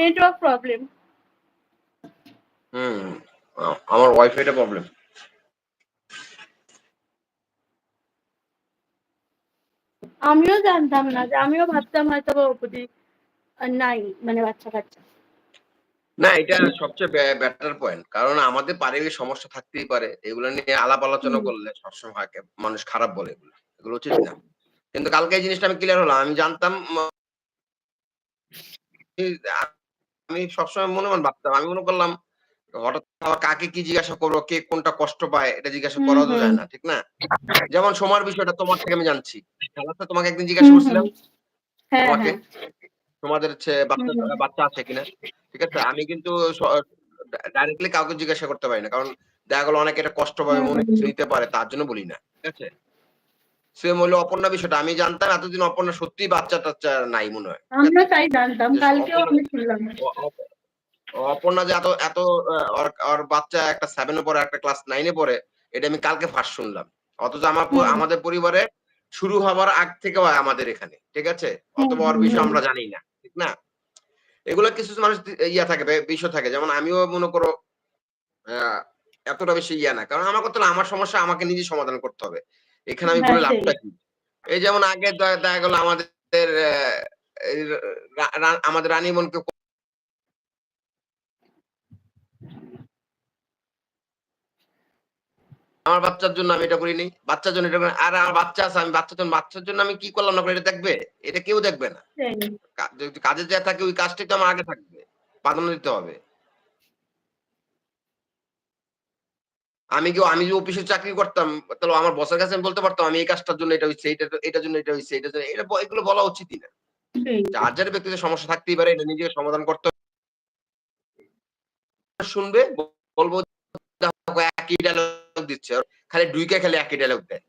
Network problem হুম আমার ওয়াইফাইটা problem আমিও জানতাম না যে আমিও ভাবতাম হয়তো বা অপুদি নাই মানে বাচ্চা কাচ্চা। না এটা সবচেয়ে বেটার পয়েন্ট কারণ আমাদের পারিবারিক সমস্যা থাকতেই পারে। এগুলো নিয়ে আলাপ আলোচনা করলে সবসময় মানুষ খারাপ বলে এগুলো। এগুলো উচিত না। কিন্তু কালকে এই জিনিসটা আমি ক্লিয়ার হলাম আমি জানতাম আমি সবসময় মনে মনে ভাবতাম। আমি মনে করলাম হঠাৎ কাকে কি জিজ্ঞাসা করব কে কোনটা কষ্ট পায় এটা জিজ্ঞাসা করাও তো যায় না ঠিক না? যেমন সময়ের বিষয়টা তোমার থেকে আমি জানছি। খেলাটা তোমাকে একদিন জিজ্ঞাসা করছিলাম হ্যাঁ তোমাকে হ্যাঁ। তোমাদের হচ্ছে বাচ্চা আছে কিনা ঠিক আছে? আমি কিন্তু ডাইরেক্টলি কাউকে জিজ্ঞাসা করতে পারি না কারণ দেখা গেলো অনেকে এটা কষ্ট পাবে মনে কিছু নিতে পারে তার জন্য বলি না ঠিক আছে? সেম হলো অপর্ণা বিষয়টা। আমি জানতাম এতদিন অপর্ণা সত্যি বাচ্চা টাচ্চা নাই মনে হয়? আমিও তাই জানতাম কালকেও আমি শুনলাম। অপর্ণা যে এত এত ওর বাচ্চা একটা সেভেনে পড়ে একটা ক্লাস নাইনে পড়ে এটা আমি কালকে ফার্স্ট শুনলাম। অথচ আমার আমাদের পরিবারে শুরু হবার আগ থেকে হয় আমাদের এখানে ঠিক আছে? অথবা ওর বিষয় আমরা জানি না ঠিক না? এগুলো কিছু মানুষ ইয়া থাকে বিষয় থাকে। যেমন আমিও মনে করো আহ, এতটা বেশি ইয়া না। কারণ আমার কথা আমার সমস্যা আমাকে নিজে সমাধান করতে হবে। এখানে আমি হ্যাঁ, বলে লাভটা কি? এই যেমন আগে দেখা গেল আমাদের আমাদের রানী বোনকে আমার বাচ্চার জন্য আমি এটা করিনি। বাচ্চার জন্য এটা আর আমার বাচ্চা আছে আমি বাচ্চার জন্য বাচ্চার জন্য আমি কি করলাম না এটা দেখবে? এটা কেউ দেখবে না। যদি কাজে যা থাকে ওই কাজটাই তো আমার আগে থাকবে। প্রাধান্য দিতে হবে। আমি কি আমি যদি অফিসে চাকরি করতাম তাহলে আমার বসের কাছে আমি বলতে পারতাম আমি এই কাজটার জন্য এটা হচ্ছে এটা এটার জন্য এটা হচ্ছে এটার জন্য এটা এগুলো বলা উচিতই না। যার যার ব্যক্তিগত সমস্যা থাকতেই পারে এটা নিজেকে সমাধান করতে শুনবে বলব একই ডায়লগ দিচ্ছে খালি ডুইকে খালি একই ডায়লগ দেয়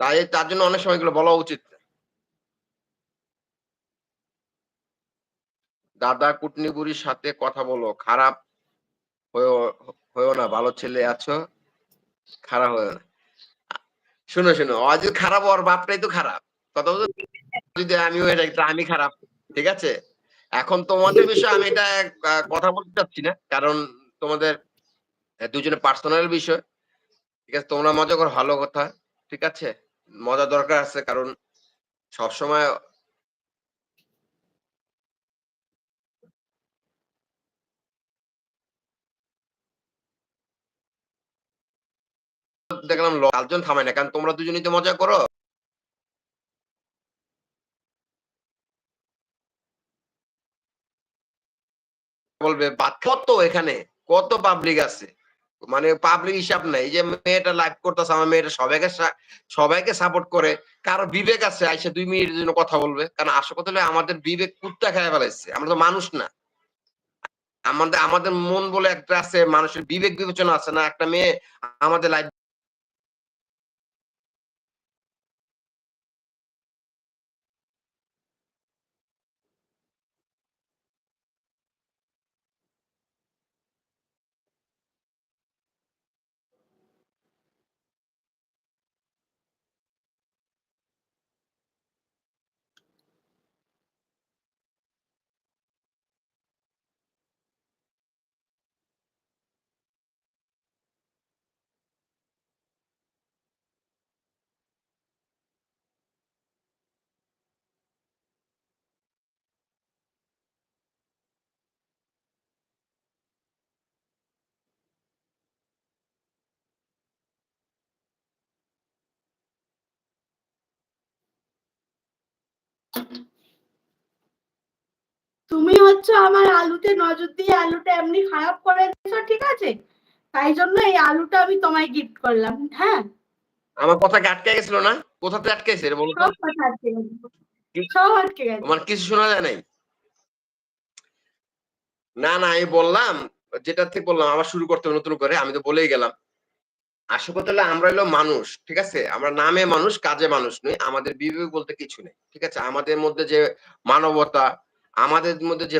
তাই তার জন্য অনেক সময় এগুলো বলা উচিত না। দাদা কুটনি বুড়ির সাথে কথা বলো খারাপ হয়েও হয়েও না, ভালো ছেলে আছো, খারাপ হয়েও না। শুনো শুনো ও যদি খারাপ ওর বাপটাই তো খারাপ। কথা যদি আমিও এটা একটা, আমি খারাপ, ঠিক আছে? এখন তোমাদের বিষয়ে আমি এটা কথা বলতে চাচ্ছি না, কারণ তোমাদের দুজনে পার্সোনাল বিষয়। ঠিক আছে, তোমরা মজা করো, ভালো কথা, ঠিক আছে? মজা দরকার আছে, কারণ সবসময় দেখলাম লালজন থামায় না, কারণ তোমরা দুজনেই তো মজা করো। বলবে কত এখানে? কত পাবলিক আছে? মানে পাবলিক হিসাব নাই। যে মেয়েটা লাইভ করতেছে, আমার মেয়েটা সবাইকে সবাইকে সাপোর্ট করে। কারও বিবেক আছে, আইসে দুই মিনিটের জন্য কথা বলবে। কারণ আসল কথা হলো, আমাদের বিবেক কুত্তা খেয়ে ফেলাইছে। আমরা তো মানুষ না। আমাদের আমাদের মন বলে একটা আছে, মানুষের বিবেক বিবেচনা আছে না। একটা মেয়ে আমাদের লাইভ তুমি হচ্ছে আমার আলুতে নজর দিয়ে আলুটা এমনি খারাপ করে দিয়েছ ঠিক আছে? তাই জন্য এই আলুটা আমি তোমায় গিফট করলাম হ্যাঁ? আমার কথা আটকে গেছিল না? কোথাতে আটকে গেছে বলো তো? সব আটকে গেছে। আমার কিছু শোনা যায় নাই? না না আমি বললাম যেটা থেকে বললাম আবার শুরু করতে হবে নতুন করে আমি তো বলেই গেলাম। আসল কথা হলো আমরা হলো মানুষ, ঠিক আছে? আমরা নামে মানুষ, কাজে মানুষ নই, আমাদের বিবেক বলতে কিছু নেই, ঠিক আছে? আমাদের মধ্যে যে মানবতা, আমাদের মধ্যে যে